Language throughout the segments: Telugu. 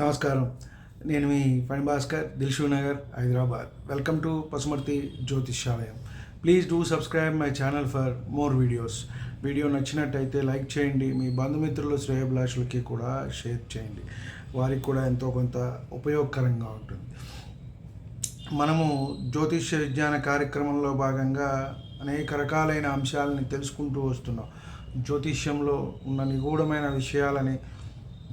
నమస్కారం. నేను మీ ఫణి భాస్కర్ దిల్షు నగర్ హైదరాబాద్. వెల్కమ్ టు పసుమర్తి జ్యోతిష్యాలయం. Please do subscribe my channel for more videos. Video నచ్చినట్టయితే లైక్ చేయండి. మీ బంధుమిత్రులు శ్రేయభిలాషులకి కూడా షేర్ చేయండి. వారికి కూడా ఎంతో కొంత ఉపయోగకరంగా ఉంటుంది. మనము జ్యోతిష్య విజ్ఞాన కార్యక్రమంలో భాగంగా అనేక రకాలైన అంశాలని తెలుసుకుంటూ వస్తున్నాం. జ్యోతిష్యంలో ఉన్న నిగూఢమైన విషయాలని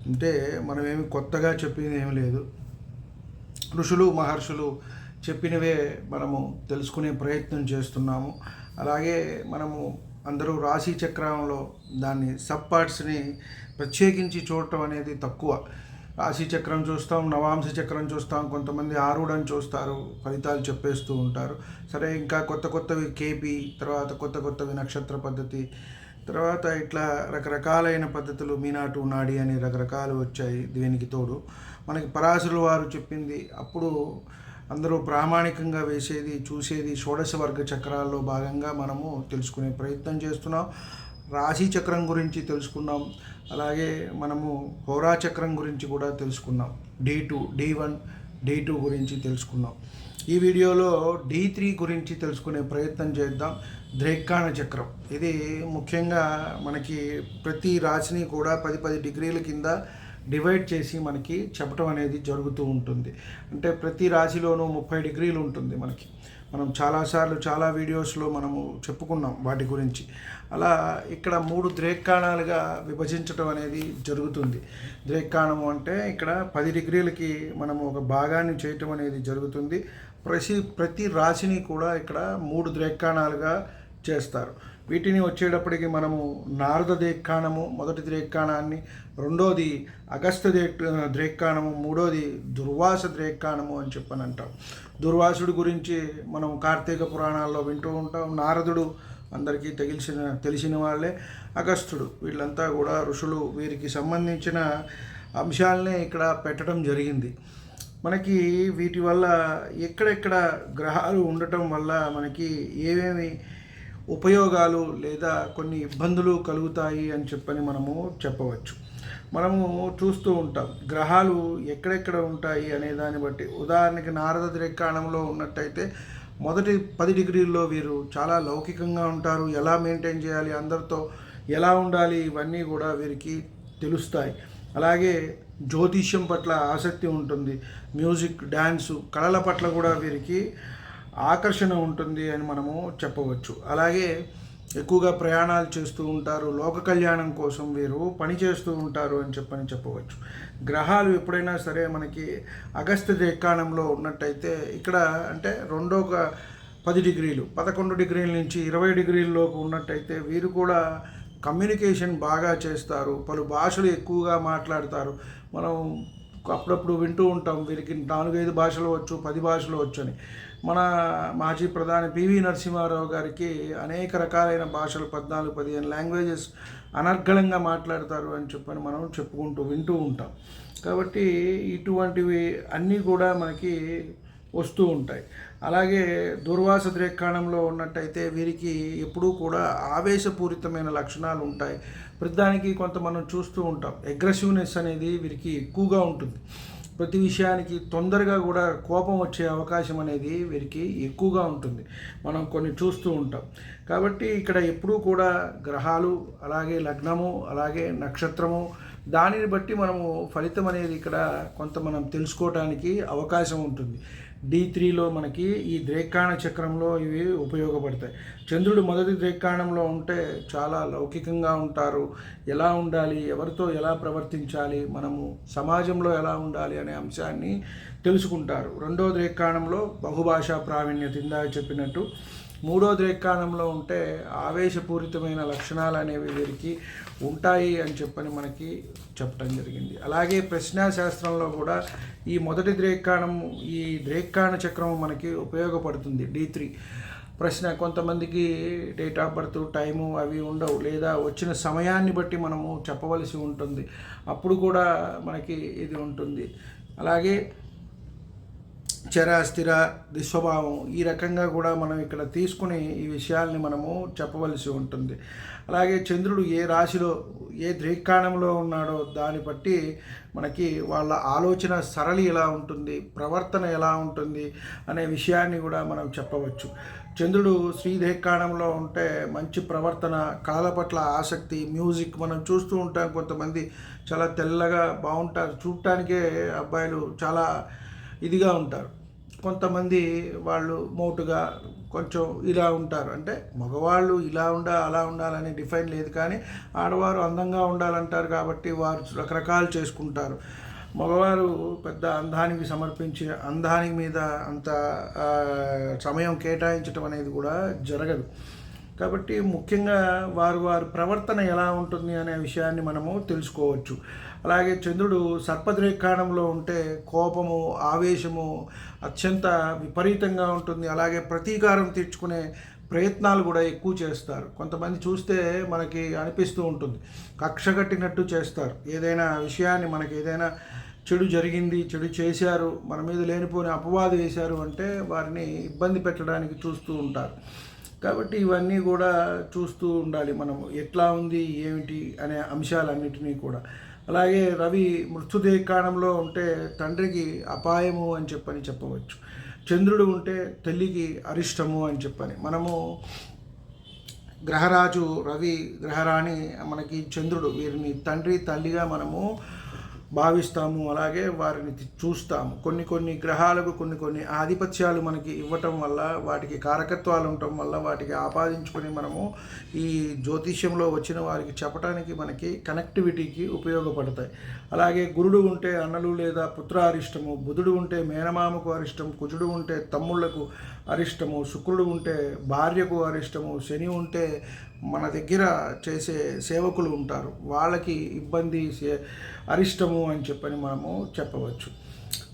అంటే మనమేమి కొత్తగా చెప్పింది ఏమి లేదు. ఋషులు మహర్షులు చెప్పినవే మనము తెలుసుకునే ప్రయత్నం చేస్తున్నాము. అలాగే మనము అందరూ రాశి చక్రంలో దాన్ని సబ్ పార్ట్స్ని ప్రత్యేకించి చూడటం అనేది తక్కువ. రాశి చక్రం చూస్తాం నవాంశ చక్రం చూస్తాం కొంతమంది ఆరుడని చూస్తారు ఫలితాలు చెప్పేస్తూ ఉంటారు. సరే ఇంకా కొత్త కొత్తవి కేపీ తర్వాత కొత్త కొత్తవి నక్షత్ర పద్ధతి తర్వాత ఇట్లా రకరకాలైన పద్ధతులు మీనాటు నాడి అని రకరకాలు వచ్చాయి దీనికి తోడు. మనకి పరాశరుల వారు చెప్పింది అప్పుడు అందరూ ప్రామాణికంగా వేసేది చూసేది షోడశ వర్గ చక్రాల్లో భాగంగా మనము తెలుసుకునే ప్రయత్నం చేస్తున్నాం. రాశి చక్రం గురించి తెలుసుకున్నాం. అలాగే మనము హోరా చక్రం గురించి కూడా తెలుసుకున్నాం. D two D one D two గురించి తెలుసుకున్నాం. ఈ వీడియోలో డి త్రీ గురించి తెలుసుకునే ప్రయత్నం చేద్దాం. ద్రేక్కాణ చక్రం. ఇది ముఖ్యంగా మనకి ప్రతి రాశిని కూడా పది పది డిగ్రీల కింద డివైడ్ చేసి మనకి చెప్పడం అనేది జరుగుతూ ఉంటుంది. అంటే ప్రతి రాశిలోనూ ముప్పై డిగ్రీలు ఉంటుంది మనకి. మనం చాలాసార్లు చాలా వీడియోస్లో మనము చెప్పుకున్నాం వాటి గురించి. అలా ఇక్కడ మూడు ద్రేక్కాణాలుగా విభజించడం అనేది జరుగుతుంది. ద్రేక్కాణము అంటే ఇక్కడ పది డిగ్రీలకి మనము ఒక భాగాన్ని చేయటం అనేది జరుగుతుంది. ప్రతి ప్రతి రాశిని కూడా ఇక్కడ మూడు ద్రేక్కాణాలుగా చేస్తారు. వీటిని వచ్చేటప్పటికి మనము నారద ద్రేక్కాణము మొదటి ద్రేక్కాణాన్ని రెండోది అగస్త దే ద్రేక్కాణము మూడోది దుర్వాస ద్రేక్కాణము అని చెప్పని అంటాం దుర్వాసుడు గురించి మనం కార్తీక పురాణాల్లో వింటూ ఉంటాం. నారదుడు అందరికీ తెలిసిన తెలిసిన వాళ్ళే. అగస్త్యుడు వీళ్ళంతా కూడా ఋషులు వీరికి సంబంధించిన అంశాలనే ఇక్కడ పెట్టడం జరిగింది. మనకి వీటి వల్ల ఎక్కడెక్కడ గ్రహాలు ఉండటం వల్ల మనకి ఏమేమి ఉపయోగాలు లేదా కొన్ని ఇబ్బందులు కలుగుతాయి అని చెప్పని మనము చెప్పవచ్చు. మనము చూస్తూ ఉంటాం గ్రహాలు ఎక్కడెక్కడ ఉంటాయి అనే దాన్ని బట్టి. ఉదాహరణకి నారద ద్రేక్కాణంలో ఉన్నట్టయితే మొదటి పది డిగ్రీల్లో వీరు చాలా లౌకికంగా ఉంటారు. ఎలా మెయింటైన్ చేయాలి అందరితో ఎలా ఉండాలి ఇవన్నీ కూడా వీరికి తెలుస్తాయి. అలాగే జ్యోతిష్యం పట్ల ఆసక్తి ఉంటుంది. మ్యూజిక్ డ్యాన్సు కళల పట్ల కూడా వీరికి ఆకర్షణ ఉంటుంది అని మనము చెప్పవచ్చు. అలాగే ఎక్కువగా ప్రయాణాలు చేస్తూ ఉంటారు. లోక కళ్యాణం కోసం వీరు పని చేస్తూ ఉంటారు అని చెప్పని చెప్పవచ్చు. గ్రహాలు ఎప్పుడైనా సరే మనకి అగస్త్య దేకాణంలో ఉన్నట్టయితే ఇక్కడ అంటే రెండో ఒక పది డిగ్రీలు పదకొండు డిగ్రీల నుంచి ఇరవై డిగ్రీల్లోకి ఉన్నట్టయితే వీరు కూడా కమ్యూనికేషన్ బాగా చేస్తారు. పలు భాషలు ఎక్కువగా మాట్లాడతారు. మనం అప్పుడప్పుడు వింటూ ఉంటాం. వీరికి నాలుగైదు భాషలు వచ్చు పది భాషలు వచ్చు అని మన మాజీ ప్రధాని పివి నరసింహారావు గారికి అనేక రకాలైన భాషలు పద్నాలుగు పదిహేను లాంగ్వేజెస్ అనర్గళంగా మాట్లాడతారు అని చెప్పని మనం చెప్పుకుంటూ వింటూ ఉంటాం. కాబట్టి ఇటువంటివి అన్నీ కూడా మనకి వస్తూ ఉంటాయి. అలాగే దుర్వాస ద్రేక్కాణంలో ఉన్నట్టయితే వీరికి ఎప్పుడూ కూడా ఆవేశపూరితమైన లక్షణాలు ఉంటాయి. ప్రతిదానికి కొంత మనం చూస్తూ ఉంటాం. అగ్రెసివ్నెస్ అనేది వీరికి ఎక్కువగా ఉంటుంది. ప్రతి విషయానికి తొందరగా కూడా కోపం వచ్చే అవకాశం అనేది వీరికి ఎక్కువగా ఉంటుంది. మనం కొన్ని చూస్తూ ఉంటాం. కాబట్టి ఇక్కడ ఎప్పుడూ కూడా గ్రహాలు అలాగే లగ్నము అలాగే నక్షత్రము దానిని బట్టి మనము ఫలితం అనేది ఇక్కడ కొంత మనం తెలుసుకోవటానికి అవకాశం ఉంటుంది. డి త్రీలో మనకి ఈ ద్రేకాణ చక్రంలో ఇవి ఉపయోగపడతాయి. చంద్రుడు మొదటి ద్రేకాణంలో ఉంటే చాలా లౌకికంగా ఉంటారు. ఎలా ఉండాలి? ఎవరితో ఎలా ప్రవర్తించాలి? మనము సమాజంలో ఎలా ఉండాలి అనే అంశాన్ని తెలుసుకుంటారు. రెండో ద్రేకాణంలో బహుభాషా ప్రావీణ్యత ఇందాక చెప్పినట్టు మూడో ద్రేకాణంలో ఉంటే ఆవేశపూరితమైన లక్షణాలు అనేవి వీరికి ఉంటాయి అని చెప్పని మనకి చెప్పడం జరిగింది. అలాగే ప్రశ్నాశాస్త్రంలో కూడా ఈ మొదటి ద్రేకాణం ఈ ద్రేకాణ చక్రం మనకి ఉపయోగపడుతుంది. డి త్రీ ప్రశ్న కొంతమందికి డేట్ ఆఫ్ బర్త్ టైము అవి ఉండవు లేదా వచ్చిన సమయాన్ని బట్టి మనము చెప్పవలసి ఉంటుంది. అప్పుడు కూడా మనకి ఇది ఉంటుంది. అలాగే చర స్థిర దుస్వభావం ఈ రకంగా కూడా మనం ఇక్కడ తీసుకుని ఈ విషయాల్ని మనము చెప్పవలసి ఉంటుంది. అలాగే చంద్రుడు ఏ రాశిలో ఏ ద్రీకాణంలో ఉన్నాడో దాన్ని బట్టి మనకి వాళ్ళ ఆలోచన సరళి ఎలా ఉంటుంది ప్రవర్తన ఎలా ఉంటుంది అనే విషయాన్ని కూడా మనం చెప్పవచ్చు. చంద్రుడు శ్రీదేకాణంలో ఉంటే మంచి ప్రవర్తన కళల పట్ల ఆసక్తి మ్యూజిక్ మనం చూస్తూ ఉంటాం కొంతమంది. చాలా తెల్లగా బాగుంటారు. చూడటానికే అబ్బాయిలు చాలా ఇదిగా ఉంటారు. కొంతమంది వాళ్ళు మోటుగా కొంచెం ఇలా ఉంటారు. అంటే మగవాళ్ళు ఇలా ఉండా అలా ఉండాలని డిఫైన్ లేదు కానీ ఆడవారు అందంగా ఉండాలంటారు కాబట్టి వారు రకరకాలు చేసుకుంటారు. మగవారు పెద్ద అందానికి సమర్పించి అందానికి మీద అంత సమయం కేటాయించడం అనేది కూడా జరగదు. కాబట్టి ముఖ్యంగా వారు వారి ప్రవర్తన ఎలా ఉంటుంది అనే విషయాన్ని మనము తెలుసుకోవచ్చు. అలాగే చంద్రుడు సర్పద్రేకాణంలో ఉంటే కోపము ఆవేశము అత్యంత విపరీతంగా ఉంటుంది. అలాగే ప్రతీకారం తీర్చుకునే ప్రయత్నాలు కూడా ఎక్కువ చేస్తారు. కొంతమంది చూస్తే మనకి అనిపిస్తూ ఉంటుంది. కక్ష కట్టినట్టు చేస్తారు. ఏదైనా విషయాన్ని మనకి ఏదైనా చెడు జరిగింది చెడు చేశారు మన మీద లేనిపోని అపవాదు వేశారు అంటే వారిని ఇబ్బంది పెట్టడానికి చూస్తూ ఉంటారు. కాబట్టి ఇవన్నీ కూడా చూస్తూ ఉండాలి మనము ఎట్లా ఉంది ఏమిటి అనే అంశాలన్నిటినీ కూడా. అలాగే రవి మృత్యుదేకాణంలో ఉంటే తండ్రికి అపాయము అని చెప్పని చెప్పవచ్చు. చంద్రుడు ఉంటే తల్లికి అరిష్టము అని చెప్పని. మనము గ్రహరాజు రవి గ్రహరాణి మనకి చంద్రుడు వీరిని తండ్రి తల్లిగా మనము భావిస్తాము అలాగే వారిని చూస్తాము. కొన్ని కొన్ని గ్రహాలకు కొన్ని కొన్ని ఆధిపత్యాలు మనకి ఇవ్వటం వల్ల వాటికి కారకత్వాలు ఉండటం వల్ల వాటికి ఆపాదించుకొని మనము ఈ జ్యోతిష్యంలో వచ్చిన వారికి చెప్పడానికి మనకి కనెక్టివిటీకి ఉపయోగపడతాయి. అలాగే గురుడు ఉంటే అన్నలు లేదా పుత్ర అరిష్టము బుధుడు ఉంటే మేనమామకు అరిష్టం కుజుడు ఉంటే తమ్ముళ్ళకు అరిష్టము శుక్రుడు ఉంటే భార్యకు అరిష్టము శని ఉంటే మన దగ్గర చేసే సేవకులు ఉంటారు. వాళ్ళకి ఇబ్బంది సే- అరిష్టము అని చెప్పని మనము చెప్పవచ్చు.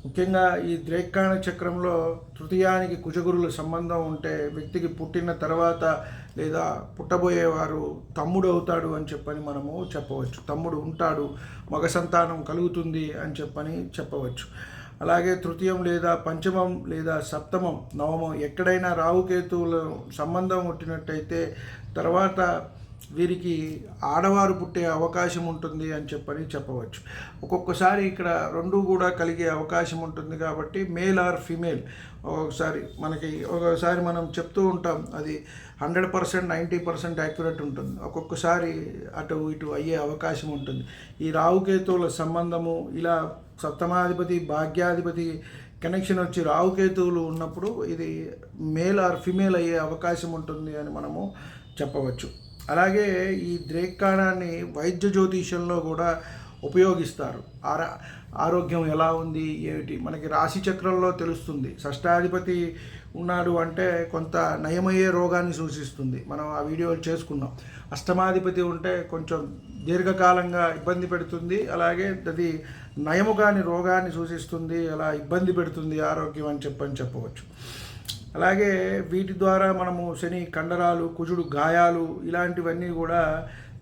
ముఖ్యంగా ఈ ద్రేకాణ చక్రంలో తృతీయానికి కుజగురుల సంబంధం ఉంటే వ్యక్తికి పుట్టిన తర్వాత లేదా పుట్టబోయేవారు తమ్ముడు అవుతాడు అని చెప్పని మనము చెప్పవచ్చు. తమ్ముడు ఉంటాడు మగ సంతానం కలుగుతుంది అని చెప్పని చెప్పవచ్చు. అలాగే తృతీయం లేదా పంచమం లేదా సప్తమం నవమం ఎక్కడైనా రావుకేతువుల సంబంధం ఉట్టినట్టయితే తర్వాత వీరికి ఆడవారు పుట్టే అవకాశం ఉంటుంది అని చెప్పని చెప్పవచ్చు. ఒక్కొక్కసారి ఇక్కడ రెండు కూడా కలిగే అవకాశం ఉంటుంది కాబట్టి మేల్ ఆర్ ఫీమేల్. ఒక్కొక్కసారి మనకి ఒక్కొక్కసారి మనం చెప్తూ ఉంటాం అది hundred percent ninety percent accurate ఉంటుంది. ఒక్కొక్కసారి అటు ఇటు అయ్యే అవకాశం ఉంటుంది. ఈ రావుకేతువుల సంబంధము ఇలా సప్తమాధిపతి భాగ్యాధిపతి కనెక్షన్ వచ్చి రావుకేతువులు ఉన్నప్పుడు ఇది మేల్ ఆర్ ఫిమేల్ అయ్యే అవకాశం ఉంటుంది అని మనము చెప్పవచ్చు. అలాగే ఈ ద్రేక్కాణాన్ని వైద్య జ్యోతిషంలో కూడా ఉపయోగిస్తారు. ఆరా ఆరోగ్యం ఎలా ఉంది ఏమిటి? మనకి రాశి చక్రంలో తెలుస్తుంది. షష్టాధిపతి ఉన్నాడు అంటే కొంత నయమయ్యే రోగాన్ని సూచిస్తుంది. మనం ఆ వీడియోలు చేసుకున్నాం. అష్టమాధిపతి ఉంటే కొంచెం దీర్ఘకాలంగా ఇబ్బంది పెడుతుంది. అలాగే అది నయము కాని రోగాన్ని సూచిస్తుంది. అలా ఇబ్బంది పెడుతుంది ఆరోగ్యం అని చెప్పని చెప్పవచ్చు. అలాగే వీటి ద్వారా మనము శని కండరాలు కుజుడు గాయాలు ఇలాంటివన్నీ కూడా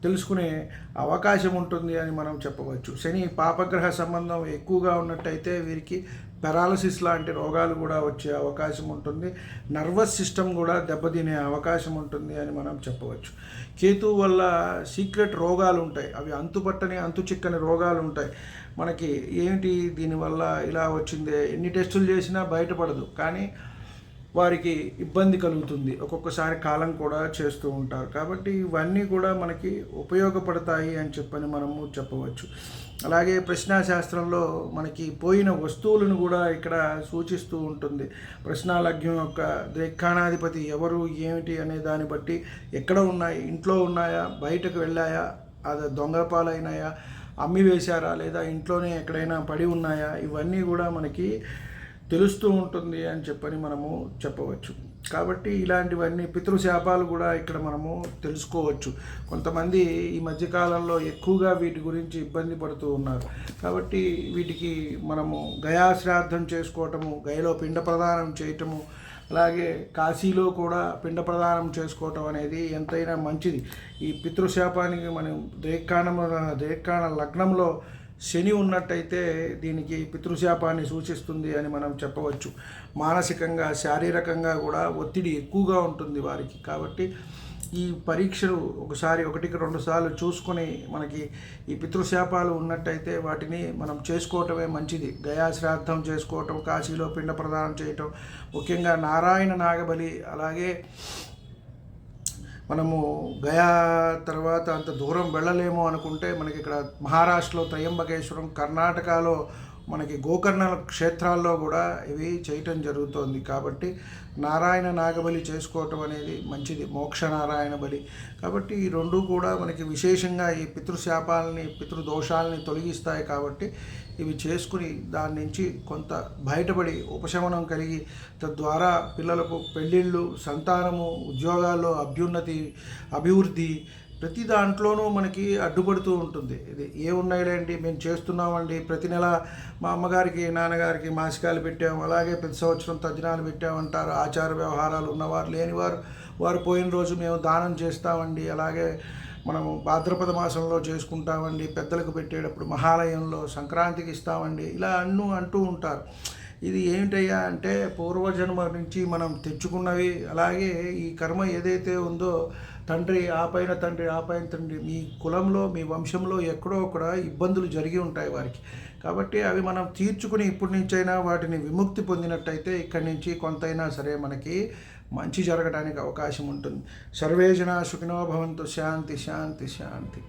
తెలుసుకునే అవకాశం ఉంటుంది అని మనం చెప్పవచ్చు. శని పాపగ్రహ సంబంధం ఎక్కువగా ఉన్నట్టయితే వీరికి పెరాలసిస్ లాంటి రోగాలు కూడా వచ్చే అవకాశం ఉంటుంది. నర్వస్ సిస్టమ్ కూడా దెబ్బతినే అవకాశం ఉంటుంది అని మనం చెప్పవచ్చు. కేతు వల్ల సీక్రెట్ రోగాలు ఉంటాయి. అవి అంతుపట్టని అంతు చిక్కని రోగాలు ఉంటాయి. మనకి ఏంటి దీనివల్ల ఇలా వచ్చింది? ఎన్ని టెస్టులు చేసినా బయటపడదు. కానీ వారికి ఇబ్బంది కలుగుతుంది. ఒక్కొక్కసారి కాలం కూడా చేస్తూ ఉంటారు. కాబట్టి ఇవన్నీ కూడా మనకి ఉపయోగపడతాయి అని చెప్పని మనము చెప్పవచ్చు. అలాగే ప్రశ్నాశాస్త్రంలో మనకి పోయిన వస్తువులను కూడా ఇక్కడ సూచిస్తూ ఉంటుంది. ప్రశ్నాలగ్యం యొక్క ద్రేక్షాణాధిపతి ఎవరు ఏమిటి అనే దాన్ని బట్టి ఎక్కడ ఉన్నాయి ఇంట్లో ఉన్నాయా బయటకు వెళ్ళాయా అది దొంగపాలైనాయా అమ్మి వేశారా లేదా ఇంట్లోనే ఎక్కడైనా పడి ఉన్నాయా ఇవన్నీ కూడా మనకి తెలుస్తూ ఉంటుంది అని చెప్పని మనము చెప్పవచ్చు. కాబట్టి ఇలాంటివన్నీ పితృశాపాలు కూడా ఇక్కడ మనము తెలుసుకోవచ్చు. కొంతమంది ఈ మధ్యకాలంలో ఎక్కువగా వీటి గురించి ఇబ్బంది పడుతూ ఉన్నారు. కాబట్టి వీటికి మనము గయాశ్రాద్ధం చేసుకోవటము గయలో పిండ ప్రదానం చేయటము అలాగే కాశీలో కూడా పిండ ప్రదానం చేసుకోవటం అనేది ఎంతైనా మంచిది. ఈ పితృశాపానికి మనం దేక్కాణం దేక్కాణ లగ్నంలో శని ఉన్నట్టయితే దీనికి పితృశాపాన్ని సూచిస్తుంది అని మనం చెప్పవచ్చు. మానసికంగా శారీరకంగా కూడా ఒత్తిడి ఎక్కువగా ఉంటుంది వారికి. కాబట్టి ఈ పరీక్షలు ఒకసారి ఒకటికి రెండు సార్లు చూసుకొని మనకి ఈ పితృశాపాలు ఉన్నట్టయితే వాటిని మనం చేసుకోవటమే మంచిది. గయా శ్రాద్ధం చేసుకోవటం కాశీలో పిండ ప్రదానం చేయటం ముఖ్యంగా నారాయణ నాగబలి అలాగే మనము గయా తర్వాత అంత దూరం వెళ్ళలేము అనుకుంటే మనకి ఇక్కడ మహారాష్ట్రలో త్రయంబకేశ్వరం కర్ణాటకలో మనకి గోకర్ణ క్షేత్రాల్లో కూడా ఇవి చేయటం జరుగుతోంది. కాబట్టి నారాయణ నాగబలి చేసుకోవటం అనేది మంచిది మోక్ష నారాయణ బలి. కాబట్టి ఈ రెండు కూడా మనకి విశేషంగా ఈ పితృశాపాలని పితృదోషాలని తొలగిస్తాయి కాబట్టి ఇవి చేసుకుని దాని నుంచి కొంత బయటపడి ఉపశమనం కలిగి తద్వారా పిల్లలకు పెళ్ళిళ్ళు సంతానము ఉద్యోగాల్లో అభ్యున్నతి అభివృద్ధి ప్రతి దాంట్లోనూ మనకి అడ్డుపడుతూ ఉంటుంది. ఇది ఏ ఉన్నాయిలేండి మేము చేస్తున్నామండి. ప్రతి నెల మా అమ్మగారికి నాన్నగారికి మాసికాలు పెట్టాము. అలాగే ప్రతి సంవత్సరం తజ్జనాలు పెట్టామంటారు. ఆచార వ్యవహారాలు ఉన్నవారు లేనివారు వారు పోయిన రోజు మేము దానం చేస్తామండి. అలాగే మనము భాద్రపద మాసంలో చేసుకుంటామండి. పెద్దలకు పెట్టేటప్పుడు మహాలయంలో సంక్రాంతికి ఇస్తామండి. ఇలా అన్ను అంటూ ఉంటారు. ఇది ఏమిటయ్యా అంటే పూర్వజన్మ నుంచి మనం తెచ్చుకున్నవి. అలాగే ఈ కర్మ ఏదైతే ఉందో తండ్రి ఆ పైన తండ్రి ఆ పైన తండ్రి మీ కులంలో మీ వంశంలో ఎక్కడో ఒకడ ఇబ్బందులు జరిగి ఉంటాయి వారికి. కాబట్టి అవి మనం తీర్చుకుని ఇప్పటి నుంచైనా వాటిని విముక్తి పొందినట్టయితే ఇక్కడి నుంచి కొంతైనా సరే మనకి మంచి జరగడానికి అవకాశం ఉంటుంది. సర్వేజన సుఖినో భవంతు. శాంతి శాంతి శాంతి.